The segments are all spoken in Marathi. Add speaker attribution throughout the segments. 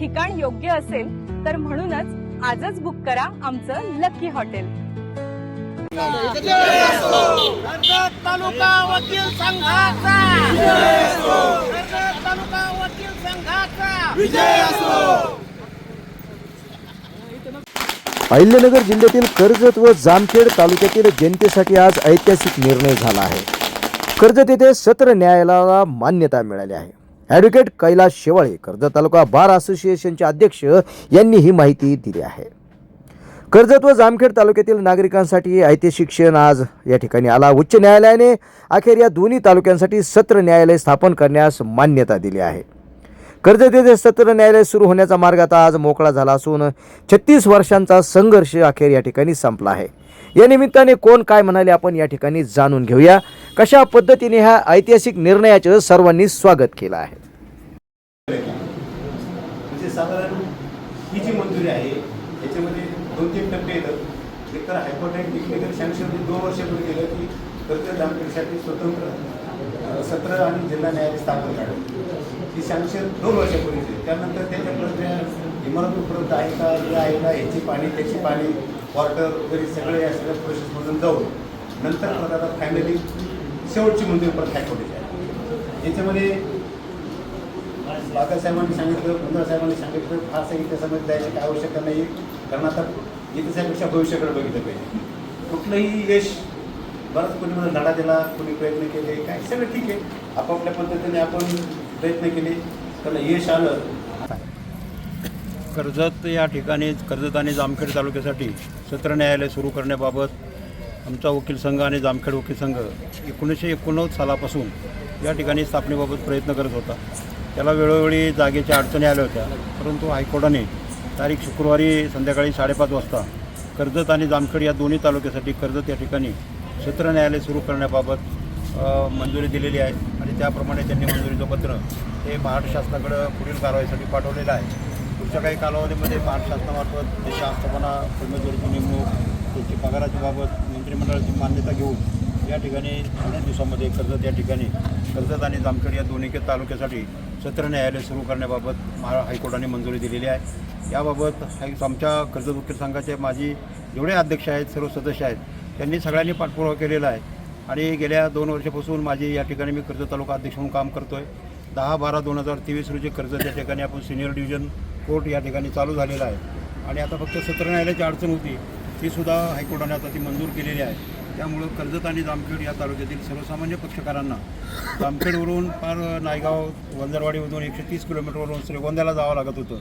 Speaker 1: ठिकाण योग्य असेल तर म्हणूनच आजच बुक करा आमचं लकी हॉटेल
Speaker 2: कर्जत तालुका वकील संघाचा. कर्जत तालुका वकील संघाचा.
Speaker 3: अहिल्यानगर जिल्ह्यातील कर्जत व जामखेड तालुक्यातील जनतेसाठी आज ऐतिहासिक निर्णय झाला आहे. कर्जत येथे सत्र न्यायालयाला मान्यता मिळाली आहे. ॲडव्होकेट कैलास शेवाळे कर्जत तालुका बार असोसिएशनचे अध्यक्ष यांनी ही माहिती दिली आहे. कर्जत व जामखेड तालुक्यातील नागरिकांसाठी ऐतिहासिक क्षण आज या ठिकाणी आला. उच्च न्यायालयाने अखेर या दोन्ही तालुक्यांसाठी सत्र न्यायालय स्थापन करण्यास मान्यता दिली आहे. कर्जत येथे सत्र न्यायालय सुरू होण्याचा मार्ग आता आज मोकळा झाला असून छत्तीस वर्षांचा संघर्ष अखेर या ठिकाणी संपला आहे. या निमित्ताने कोण काय म्हणाले आपण या ठिकाणी जाणून घेऊया. कशा पद्धतीने ह्या ऐतिहासिक निर्णयाचं सर्वांनी स्वागत केलं आहे?
Speaker 4: म्हणजे साधारण ही जी मंजुरी आहे याच्यामध्ये दोन तीन टप्पे येतात. एक तर हायकोर्टाने टेक्निकल म्हणजे सँक्शन दोन वर्षापूर्वी केलं की कर्ज दामपेठीसाठी स्वतंत्र सत्र आणि जिल्हा न्यायालय स्थापन झालं. ही सँक्शन दोन वर्षापूर्वी केली त्यानंतर त्याच्याकडे इमारत उपलब्ध आहे का हे आहे का ह्याची पाणी त्याची पाणी वॉटर वगैरे सगळे या सगळ्या प्रोसेसमधून जाऊन नंतर परत आता फायनली शेवटची मंजुरी परत हायकोर्टाची आहे याच्यामध्ये बागासाहेबांनी सांगितलं कुंद्रा साहेबांनी सांगितलं फारसं इतिहासामध्ये द्यायची काय आवश्यकता नाही. कारण आता इतिहासापेक्षा भविष्याकडे बघितलं पाहिजे. कुठलंही यश बराच कोणी मला लढा दिला कोणी प्रयत्न केले काय सगळं ठीक आहे. आपापल्या पद्धतीने आपण प्रयत्न केले त्याला यश आलं.
Speaker 5: कर्जत या ठिकाणी कर्जत आणि जामखेड तालुक्यासाठी सत्र न्यायालय सुरू करण्याबाबत आमचा वकील संघ आणि जामखेड वकील संघ एकोणीसशे एकोणनव्वद सालापासून या ठिकाणी स्थापनेबाबत प्रयत्न करत होता. त्याला वेळोवेळी जागेच्या अडचणी आल्या होत्या. परंतु हायकोर्टाने तारीख शुक्रवारी संध्याकाळी साडेपाच वाजता कर्जत आणि जामखेड या दोन्ही तालुक्यासाठी कर्जत या ठिकाणी सत्र न्यायालय सुरू करण्याबाबत मंजुरी दिलेली आहे. आणि त्याप्रमाणे त्यांनी मंजुरीचं पत्र हे महाराष्ट्र शासनाकडं पुढील कारवाईसाठी पाठवलेलं आहे. पुढच्या काही कालावधीमध्ये महाराष्ट्र शासनामार्फत त्याची आस्थापना कर्मचारीची नेमणूक त्यांची पगाराची बाबत मंत्रिमंडळाची मान्यता घेऊन या ठिकाणी अनेक दिवसामध्ये कर्जत या ठिकाणी कर्जत आणि जामखेड या दोन्ही तालुक्यासाठी सत्र न्यायालय सुरू करण्याबाबत महा हायकोर्टाने मंजुरी दिलेली आहे. याबाबत हाय आमच्या कर्जत वकील संघाचे माझी जेवढे अध्यक्ष आहेत सर्व सदस्य आहेत त्यांनी सगळ्यांनी पाठपुरावा केलेला आहे. आणि गेल्या दोन वर्षापासून माझी या ठिकाणी मी कर्जत तालुका अध्यक्ष म्हणून काम करतो आहे दहा बारा दोन हजार तेवीस रोजी कर्जत या ठिकाणी आपण सिनियर डिव्हिजन कोर्ट या ठिकाणी चालू झालेला आहे. आणि आता फक्त सत्र न्यायालयाची अडचण होती तीसुद्धा हायकोर्टाने आता ती मंजूर केलेली आहे. त्यामुळं कर्जत आणि जामखेड या तालुक्यातील सर्वसामान्य पक्षकारांना जामखेडवरून फार नायगाव वंजरवाडीमधून एकशे तीस किलोमीटरवरून श्रीगोंद्याला जावं लागत होतं.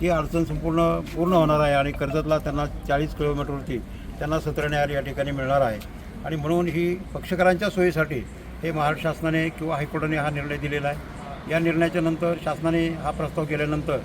Speaker 5: ती अडचण संपूर्ण पूर्ण होणार आहे आणि कर्जतला त्यांना चाळीस किलोमीटरवरती त्यांना सत्र या ठिकाणी मिळणार आहे. आणि म्हणून ही पक्षकारांच्या सोयीसाठी हे महाराष्ट्र शासनाने किंवा हायकोर्टाने हा निर्णय दिलेला आहे. या निर्णयाच्या नंतर शासनाने हा प्रस्ताव केल्यानंतर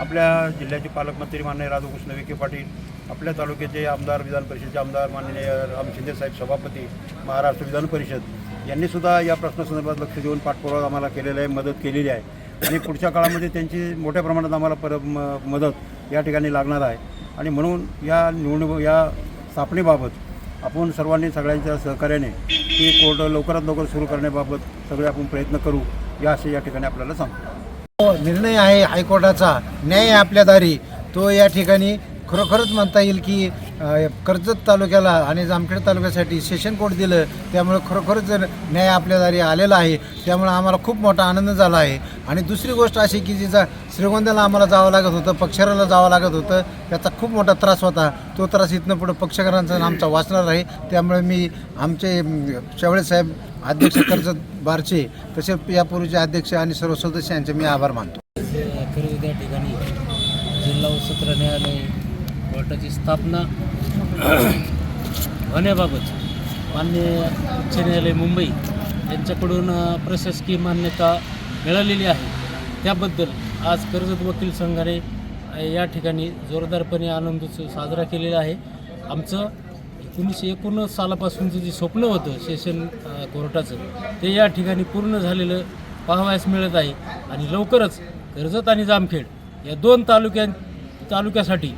Speaker 5: आपल्या जिल्ह्याचे पालकमंत्री माननीय राधाकृष्ण विखे पाटील आपल्या तालुक्याचे आमदार विधान परिषदेचे आमदार माननीय राम शिंदेसाहेब सभापती महाराष्ट्र विधान परिषद यांनीसुद्धा या प्रश्नासंदर्भात लक्ष देऊन पाठपुरावा आम्हाला केलेला आहे मदत केलेली आहे. आणि पुढच्या काळामध्ये त्यांची मोठ्या प्रमाणात आम्हाला पर म मदत या ठिकाणी लागणार आहे. आणि म्हणून या निवडणूक या स्थापनेबाबत आपण सर्वांनी सगळ्यांच्या सहकार्याने ती कोर्ट लवकरात लवकर सुरू करण्याबाबत सगळे आपण प्रयत्न करू या असे या ठिकाणी आपल्याला सांगतो.
Speaker 6: हो, निर्णय आहे हायकोर्टाचा. न्याय आहे आपल्या दारी. तो या ठिकाणी खरोखरच म्हणता येईल की कर्जत तालुक्याला आणि जामखेड तालुक्यासाठी सेशन कोर्ट दिलं. त्यामुळे खरोखरच न्याय आपल्या दारी आलेला आहे त्यामुळे आम्हाला खूप मोठा आनंद झाला आहे. आणि दुसरी गोष्ट अशी की जिचा श्रीगोंद्याला आम्हाला जावं लागत होतं पक्षराला जावं लागत होतं त्याचा खूप मोठा त्रास होता. तो त्रास इथनं पुढं पक्षकारांचा आमचा वाचणार आहे. त्यामुळे मी आमचे शेवळे साहेब अध्यक्ष कर्जत बारचे तसे यापूर्वीचे अध्यक्ष आणि सर्व सदस्यांचे मी आभार मानतो.
Speaker 7: खरेदी त्या ठिकाणी जिल्हा सत्र न्यायालय कोर्टाची स्थापना होण्याबाबत मान्य उच्च न्यायालय मुंबई यांच्याकडून प्रशासकीय मान्यता मिळालेली आहे. त्याबद्दल आज कर्जत वकील संघाने या ठिकाणी जोरदारपणे आनंदोत्सव साजरा केलेला आहे. आमचं एकोणीसशे एकोणीस सालापासूनचं जे स्वप्न होतं सेशन कोर्टाचं ते या ठिकाणी पूर्ण झालेलं पाहावयास मिळत आहे. आणि लवकरच कर्जत आणि जामखेड या दोन तालुक्यां तालुक्यासाठी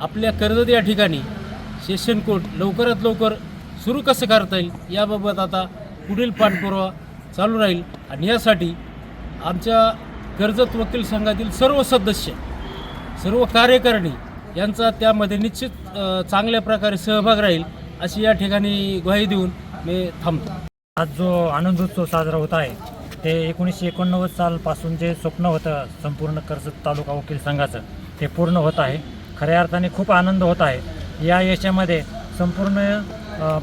Speaker 7: आपल्या कर्जत या ठिकाणी सेशन कोर्ट लवकरात लवकर सुरू कसं करता येईल याबाबत आता पुढील पाठपुरावा चालू राहील. आणि यासाठी आमच्या कर्जत वकील संघातील सर्व सदस्य सर्व कार्यकारिणी यांचा त्यामध्ये निश्चित चांगल्या प्रकारे सहभाग राहील अशी या ठिकाणी ग्वाही देऊन मी थांबतो.
Speaker 8: आज जो आनंदोत्सव साजरा होत आहे ते एकोणीसशे एकोणनव्वद सालपासून जे स्वप्न होतं संपूर्ण कर्जत तालुका वकील संघाचं ते पूर्ण होत आहे. खऱ्या अर्थाने खूप आनंद होत आहे. या यशामध्ये संपूर्ण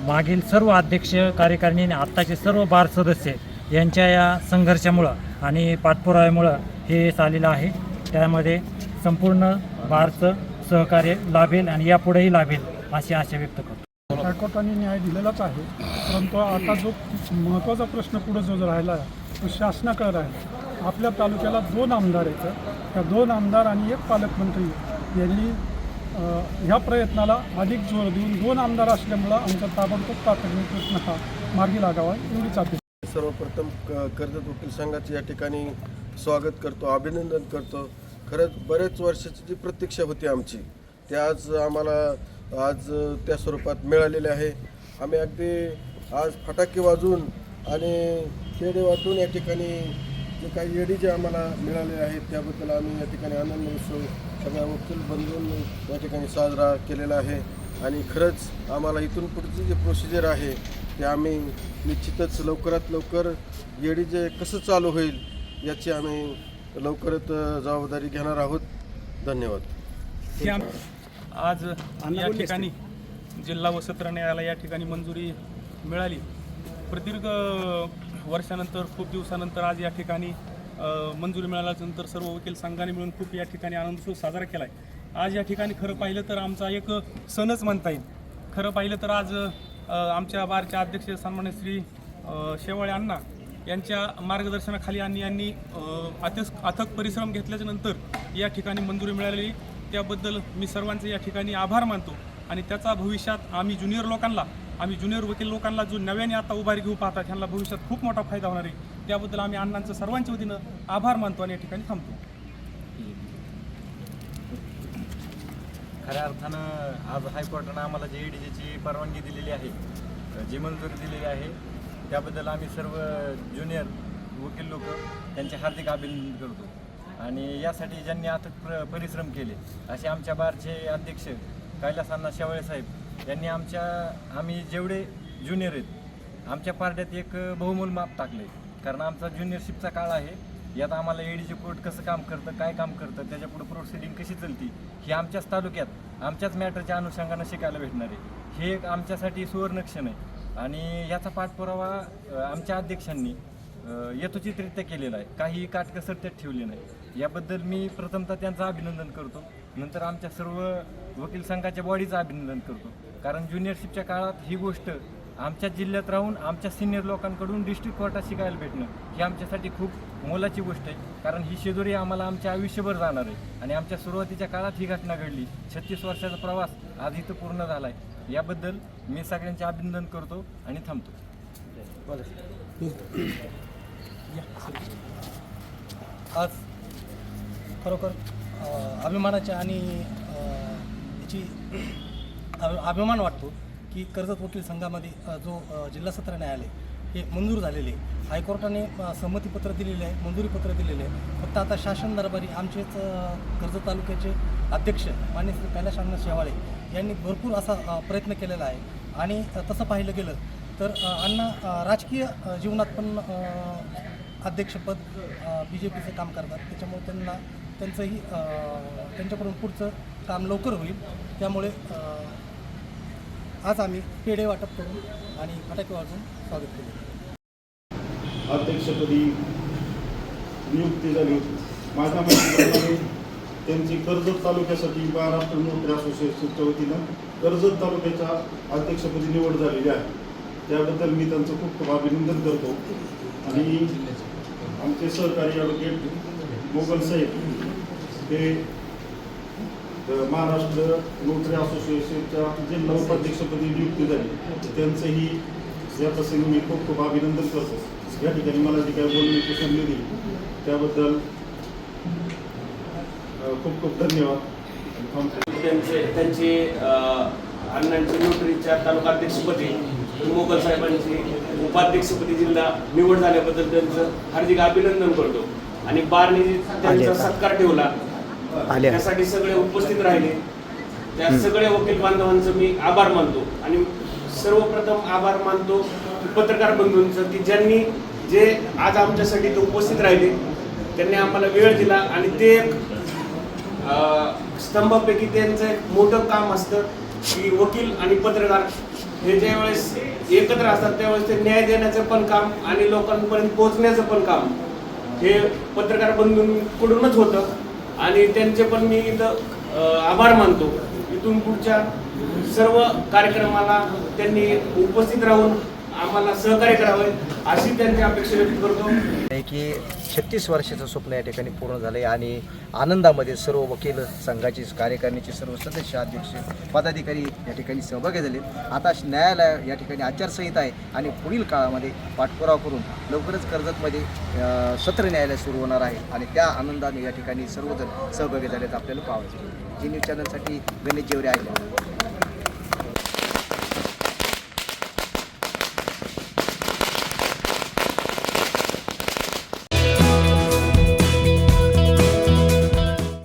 Speaker 8: मागील सर्व अध्यक्ष कार्यकारिणी आणि आत्ताचे सर्व बार सदस्य यांच्या या संघर्षामुळं आणि पाठपुराव्यामुळं हे यश आलेलं आहे. त्यामध्ये संपूर्ण बारचं सहकार्य लाभेल आणि यापुढेही लाभेल अशी आशा व्यक्त करतो.
Speaker 9: हायकोर्टाने न्याय दिलेलाच आहे परंतु आता जो महत्त्वाचा प्रश्न पुढे जो राहिला आहे तो शासनाकडे राहिला आपल्या तालुक्याला दोन आमदार आहेत. त्या दोन आमदार आणि एक पालकमंत्री यांनी ह्या प्रयत्नाला अधिक जोर देऊन दोन आमदार असल्यामुळं आमचा ताबडतोब तातडीने प्रश्न हा मार्गी लागावा एवढीच अपेक्षा.
Speaker 10: सर्वप्रथम क कर्जत वकील संघाचे या ठिकाणी स्वागत करतो अभिनंदन करतो. खरंच बरेच वर्षाची जी प्रतीक्षा होती आमची ते आज आम्हाला आज त्या स्वरूपात मिळालेले आहे. आम्ही अगदी आज फटाके वाजून आणि खेडे वाटून या ठिकाणी जे काही येडी जे आम्हाला मिळाले आहेत त्याबद्दल आम्ही या ठिकाणी आनंद उत्सव सगळ्या वकील बंधून या ठिकाणी साजरा केलेला आहे. आणि खरंच आम्हाला इथून पुढची जी प्रोसिजर आहे ते आम्ही निश्चितच लवकरात लवकर येडी जे कसं चालू होईल याची आम्ही लवकरच जबाबदारी घेणार आहोत. धन्यवाद.
Speaker 11: आज या ठिकाणी जिल्हा व सत्र न्यायालय या ठिकाणी मंजुरी मिळाली. प्रदीर्घ वर्षानंतर खूप दिवसानंतर आज या ठिकाणी मंजुरी मिळाल्यानंतर सर्व वकील संघाने मिळून खूप या ठिकाणी आनंदोत्सव साजरा केला आहे आज या ठिकाणी खरं पाहिलं तर आमचा एक सणच म्हणता येईल. खरं पाहिलं तर आज आमच्या बारच्या अध्यक्ष सन्मान्य श्री शेवाळे अण्णा यांच्या मार्गदर्शनाखाली आणि यांनी अ, अथक अथक परिश्रम घेतल्याच्या नंतर या ठिकाणी मंजुरी मिळालेली. त्याबद्दल मी सर्वांचे या ठिकाणी आभार मानतो आणि त्याचा भविष्यात आम्ही ज्युनियर लोकांना आम्ही ज्युनियर वकील लोकांना जो नव्याने आता उभारी घेऊ पाहतात त्यांना भविष्यात खूप मोठा फायदा होणार आहे. त्याबद्दल आम्ही अण्णांचं सर्वांच्या वतीनं आभार मानतो आणि या ठिकाणी थांबतो.
Speaker 12: खऱ्या अर्थानं आज हायकोर्टानं आम्हाला जे ची परवानगी दिलेली आहे जी मंजुरी दिलेली आहे त्याबद्दल आम्ही सर्व ज्युनियर वकील लोक त्यांचे हार्दिक अभिनंदन करतो. आणि यासाठी ज्यांनी अथक प्र परिश्रम केले असे आमच्या बारचे अध्यक्ष कैलासांना अण्णा शेवाळे साहेब त्यांनी आमच्या आम्ही जेवढे ज्युनियर आहेत आमच्या पार्ट्यात एक बहुमोल माप टाकले कारण आमचा ज्युनियरशिपचा काळ आहे. यात आम्हाला एडीचे कोर्ट कसं काम करतं काय काम करतं त्याच्या पुढे प्रोसिडिंग कशी चालती ही आमच्याच तालुक्यात आमच्याच मॅटरच्या अनुषंगानं शिकायला भेटणार आहे. हे एक आमच्यासाठी सुवर्णक्षण आहे. आणि याचा पाठपुरावा आमच्या अध्यक्षांनी यथोचितरित्या केलेला आहे. काही काटकसर त्यात ठेवली नाही. याबद्दल मी प्रथमतः त्यांचं अभिनंदन करतो. नंतर आमच्या सर्व वकील संघाच्या बॉडीचं अभिनंदन करतो. कारण ज्युनियरशिपच्या काळात ही गोष्ट आमच्या जिल्ह्यात राहून आमच्या सिनियर लोकांकडून डिस्ट्रिक्ट कोर्टात शिकायला भेटणं ही आमच्यासाठी खूप मोलाची गोष्ट आहे. कारण ही शेजोरी आम्हाला आमच्या आयुष्यभर जाणार आहे. आणि आमच्या सुरुवातीच्या काळात ही घटना घडली. छत्तीस वर्षाचा प्रवास आज इथं पूर्ण झाला आहे याबद्दल मी सगळ्यांचे अभिनंदन करतो आणि थांबतो.
Speaker 7: आज खरोखर अभिमानाच्या आणि याची अभिमान वाटतो की कर्जत वकील संघामध्ये जो जिल्हा सत्र न्यायालय हे मंजूर झालेले आहे. हायकोर्टाने संमतीपत्र दिलेले आहे मंजुरीपत्र दिलेले आहे. फक्त आता शासन दरबारी आमचेच कर्जत तालुक्याचे
Speaker 13: अध्यक्ष मान्य श्री कैलास शेवाळे यांनी भरपूर असा प्रयत्न केलेला आहे. आणि तसं पाहिलं गेलं तर अण्णा राजकीय जीवनात पण अध्यक्षपद बी जे पीचं काम करतात. त्याच्यामुळे त्यांना त्यांचंही त्यांच्याकडून पुढचं काम लवकर होईल. त्यामुळे आज आम्ही पेढे वाटप करून आणि फटाके वाजून स्वागत केले.
Speaker 14: अध्यक्षपदी नियुक्ती झाली माझ्या माहिती त्यांची कर्जत तालुक्यासाठी महाराष्ट्र नोकरी असोसिएशनच्या वतीनं कर्जत तालुक्याच्या अध्यक्षपदी निवड झालेली आहे. त्याबद्दल मी त्यांचं खूप खूप अभिनंदन करतो. आणि आमचे सहकारी ॲडव्होकेट मोगल साहेब हे महाराष्ट्र नोकरी असोसिएशनच्या जिल्हा उपाध्यक्षपदी नियुक्ती झाली त्यांचंही या प्रसंगी मी खूप खूप अभिनंदन करतो. या ठिकाणी मला जी काही बोलण्याची संधी दिली. त्याबद्दल खूप खूप धन्यवाद.
Speaker 2: त्यांचे त्यांचे अं, अण्णांची नोकरीच्या तालुका अध्यक्षपदी मोगल साहेबांची उपाध्यक्षपदी जिल्हा निवड झाल्याबद्दल त्यांचं हार्दिक अभिनंदन करतो. आणि बारने त्यांचा सत्कार ठेवला
Speaker 15: आले.
Speaker 2: त्यासाठी सगळे उपस्थित राहिले. त्या सगळ्या वकील बांधवांचं मी आभार मानतो. आणि सर्वप्रथम आभार मानतो पत्रकार बंधूंचं की ज्यांनी जे आज आमच्यासाठी इथं उपस्थित राहिले त्यांनी आम्हाला वेळ दिला आणि ते एक स्तंभापैकी त्यांचं एक मोठं काम असतं की वकील आणि पत्रकार हे ज्या वेळेस एकत्र असतात त्यावेळेस ते न्याय देण्याचं पण काम आणि लोकांपर्यंत पोहोचण्याचं पण काम हे पत्रकार बंधूंकडूनच होतं. आणि त्यांचे पण मी इथं आभार मानतो. इथून पुढच्या सर्व कार्यक्रमाला त्यांनी उपस्थित राहून आम्हाला सहकार्य करावे अशी त्यांची अपेक्षा व्यक्त करतो.
Speaker 15: की छत्तीस वर्षाचं स्वप्न या ठिकाणी पूर्ण झालं आहे आणि आनंदामध्ये सर्व वकील संघाचे कार्यकारिणीचे सर्व सदस्य अध्यक्ष पदाधिकारी या ठिकाणी सहभागी झाले. आता न्यायालय या ठिकाणी आचारसंहिता आहे आणि पुढील काळामध्ये पाठपुरावा करून लवकरच कर्जतमध्ये सत्र न्यायालय सुरू होणार आहे आणि त्या आनंदाने या ठिकाणी सर्वजण सहभागी झालेत आपल्याला पाहायचं जी न्यूज चॅनलसाठी गणेश जेवरे आहे